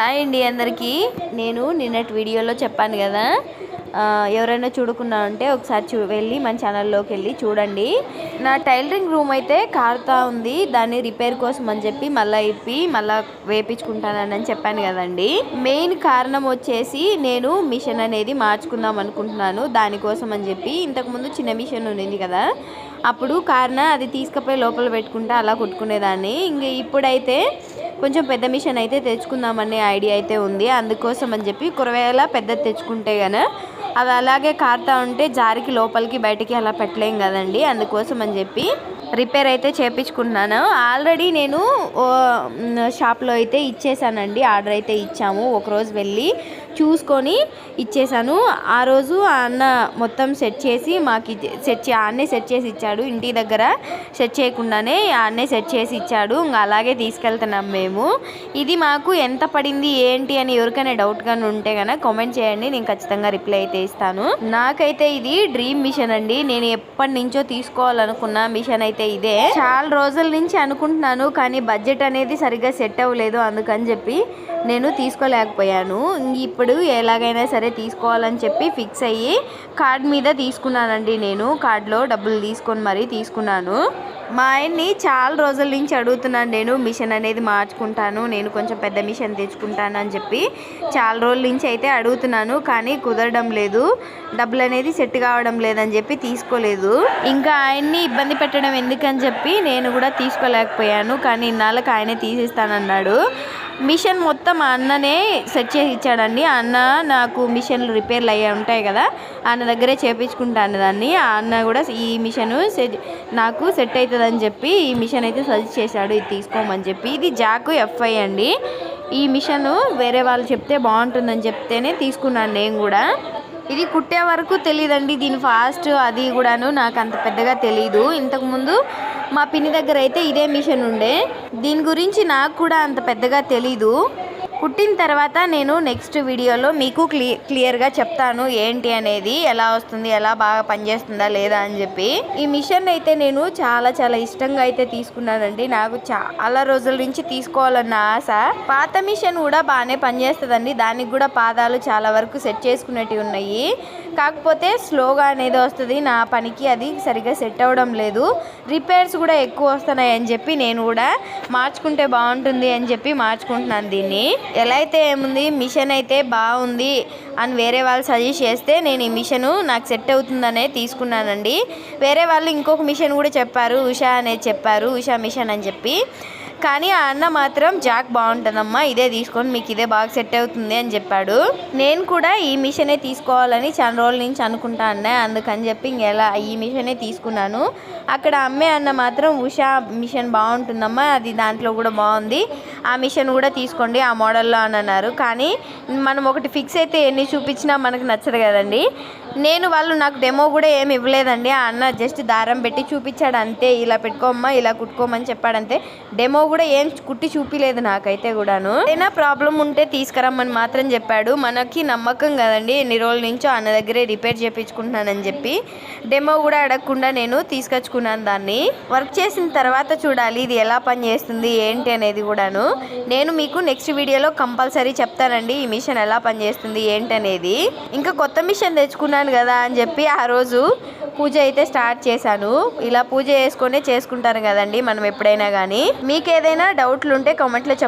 Hi అండి అందరికీ. నేను నిన్నటి వీడియోలో చెప్పాను కదా ఎవరైనా చూడకున్నా ఉంటే ఒకసారి చూ వెళ్ళి మన ఛానల్లోకి వెళ్ళి చూడండి. నా టైలరింగ్ రూమ్ అయితే కారుతా ఉంది దాన్ని రిపేర్ కోసం అని చెప్పి మళ్ళీ ఇప్పి మళ్ళీ వేపించుకుంటానని చెప్పాను కదండి. మెయిన్ కారణం వచ్చేసి నేను మిషన్ అనేది మార్చుకుందాం అనుకుంటున్నాను దానికోసం అని చెప్పి. ఇంతకుముందు చిన్న మిషన్ ఉండింది కదా అప్పుడు కారణ అది తీసుకుపోయి లోపల పెట్టుకుంటే అలా కొట్టుకునేదాన్ని. ఇంక ఇప్పుడైతే కొంచెం పెద్ద మిషన్ అయితే తెచ్చుకుందామనే ఐడియా అయితే ఉంది. అందుకోసం అని చెప్పి కూరగాయల పెద్దది తెచ్చుకుంటే కానీ అవి అలాగే కారుతా ఉంటే జారికి లోపలికి బయటికి అలా పెట్టలేం కదండి. అందుకోసం అని చెప్పి రిపేర్ అయితే చేపించుకున్నాను ఆల్రెడీ నేను ఓ, షాప్లో అయితే ఇచ్చేసానండి. ఆర్డర్ అయితే ఇచ్చాము. ఒకరోజు వెళ్ళి చూసుకొని ఇచ్చేసాను ఆ రోజు ఆ అన్న మొత్తం సెట్ చేసి మాకు సెట్ చే- అన్నే సెట్ చేసి ఇచ్చాడు. ఇంటి దగ్గర సెట్ చేయకుండానే అన్నే సెట్ చేసి ఇచ్చాడు. ఇంకా అలాగే తీసుకెళ్తున్నాం మేము. ఇది మాకు ఎంత పడింది ఏంటి అని ఎవరికైనా డౌట్గా ఉంటే కనుక కామెంట్ చేయండి. నేను ఖచ్చితంగా రిప్లై అయితే ఇస్తాను. నాకైతే ఇది డ్రీమ్ మిషన్ అండి. నేను ఎప్పటి నుంచో తీసుకోవాలనుకున్న మిషన్ అయితే ఇదే. చాలా రోజుల నుంచి అనుకుంటున్నాను కానీ బడ్జెట్ అనేది సరిగ్గా సెట్ అవ్వలేదు అందుకని చెప్పి నేను తీసుకోలేకపోయాను. ఇప్పుడు ఇప్పుడు ఎలాగైనా సరే తీసుకోవాలని చెప్పి ఫిక్స్ అయ్యి కార్డ్ మీద తీసుకున్నానండి నేను. కార్డులో డబ్బులు తీసుకొని మరీ తీసుకున్నాను. మా ఆయన్ని చాలా రోజుల నుంచి అడుగుతున్నాను నేను మిషన్ అనేది మార్చుకుంటాను నేను కొంచెం పెద్ద మిషన్ తెచ్చుకుంటాను అని చెప్పి చాలా రోజుల నుంచి అయితే అడుగుతున్నాను కానీ కుదరడం లేదు. డబ్బులు అనేది సెట్ కావడం లేదని చెప్పి తీసుకోలేదు. ఇంకా ఆయన్ని ఇబ్బంది పెట్టడం ఎందుకని చెప్పి నేను కూడా తీసుకోలేకపోయాను కానీ ఇన్నాళ్ళకి ఆయనే తీసేస్తానన్నాడు. మిషన్ మొత్తం అన్ననే సెట్ చేసి ఇచ్చాడండి. అన్న నాకు మిషన్లు రిపేర్లు అయ్యి ఉంటాయి కదా అన్న దగ్గరే చేపించుకుంటాను దాన్ని. ఆ అన్న కూడా ఈ మిషన్ సెట్ నాకు సెట్ అవుతుందని చెప్పి ఈ మిషన్ అయితే సజెస్ట్ చేశాడు ఇది తీసుకోమని చెప్పి. ఇది జాకు ఎఫ్ఐ అండి. ఈ మిషన్ వేరే వాళ్ళు చెప్తే బాగుంటుందని చెప్తేనే తీసుకున్నాను నేను కూడా. ఇది కుట్టే వరకు తెలియదండి దీని ఫాస్ట్ అది కూడాను నాకు అంత పెద్దగా తెలియదు ఇంతకుముందు మా పిన్ని దగ్గర అయితే ఇదే మిషన్ ఉండే. దీని గురించి నాకు కూడా అంత పెద్దగా తెలీదు. కుట్టిన తర్వాత నేను నెక్స్ట్ వీడియోలో మీకు క్లియర్ క్లియర్గా చెప్తాను ఏంటి అనేది ఎలా వస్తుంది ఎలా బాగా పనిచేస్తుందా లేదా అని చెప్పి. ఈ మిషన్ అయితే నేను చాలా చాలా ఇష్టంగా అయితే తీసుకున్నానండి. నాకు చాలా రోజుల నుంచి తీసుకోవాలన్న ఆశ. పాత మిషన్ కూడా బాగానే పనిచేస్తుందండి. దానికి కూడా పాదాలు చాలా వరకు సెట్ చేసుకున్నట్టు ఉన్నాయి. కాకపోతే స్లోగా అనేది వస్తుంది. నా పనికి అది సరిగ్గా సెట్ అవ్వడం లేదు. రిపేర్స్ కూడా ఎక్కువ వస్తున్నాయి అని చెప్పి నేను కూడా మార్చుకుంటే బాగుంటుంది అని చెప్పి మార్చుకుంటున్నాను దీన్ని. ఎలా అయితే ఏముంది? మిషన్ అయితే బాగుంది అని వేరే వాళ్ళు సజెస్ట్ చేస్తే నేను ఈ మిషను నాకు సెట్ అవుతుందనే తీసుకున్నానండి. వేరే వాళ్ళు ఇంకొక మిషన్ కూడా చెప్పారు ఉషా అనేది చెప్పారు ఉషా మిషన్ అని చెప్పి. కానీ ఆ అన్న మాత్రం జాక్ బాగుంటుందమ్మా ఇదే తీసుకొని మీకు ఇదే బాగా సెట్ అవుతుంది అని చెప్పాడు. నేను కూడా ఈ మిషనే తీసుకోవాలని చాలా రోజుల నుంచి అనుకుంటా అన్నా అందుకని చెప్పి ఇంకెలా ఈ మిషనే తీసుకున్నాను. అక్కడ అమ్మే అన్న మాత్రం ఉషా మిషన్ బాగుంటుందమ్మా అది దాంట్లో కూడా బాగుంది. ఆ మిషన్ కూడా తీసుకోండి ఆ మోడల్లో అని అన్నారు. కానీ మనం ఒకటి ఫిక్స్ అయితే ఎన్ని చూపించినా మనకు నచ్చదు కదండి. నేను వాళ్ళు నాకు డెమో కూడా ఏమి ఇవ్వలేదండి. ఆ అన్న జస్ట్ దారం పెట్టి చూపించాడు అంతే. ఇలా పెట్టుకోమ్మా ఇలా కుట్టుకోమని చెప్పాడు అంతే డెమో కూడా ఏం కుట్టి చూపిలేదు నాకైతే కూడాను. ఏదైనా ప్రాబ్లం ఉంటే తీసుకురమ్మని మాత్రం చెప్పాడు. మనకి నమ్మకం కదండి ఎన్ని రోజుల నుంచో అన్న దగ్గరే రిపేర్ చేయించుకుంటున్నానని చెప్పి. డెమో కూడా అడగకుండా నేను తీసుకొచ్చుకున్నాను దాన్ని. వర్క్ చేసిన తర్వాత చూడాలి ఇది ఎలా పని చేస్తుంది ఏంటి అనేది కూడాను. నేను మీకు నెక్స్ట్ వీడియోలో కంపల్సరీ చెప్తానండి ఈ మిషన్ ఎలా పనిచేస్తుంది ఏంటి అనేది. ఇంకా కొత్త మిషన్ తెచ్చుకున్నాను కదా అని చెప్పి ఆ రోజు పూజ అయితే స్టార్ట్ చేశాను. ఇలా పూజ చేసుకొని చేసుకుంటారు కదండి మనం ఎప్పుడైనా కానీ మీకు ఏదైనా డౌట్లు ఉంటే కామెంట్లో చెప్పండి.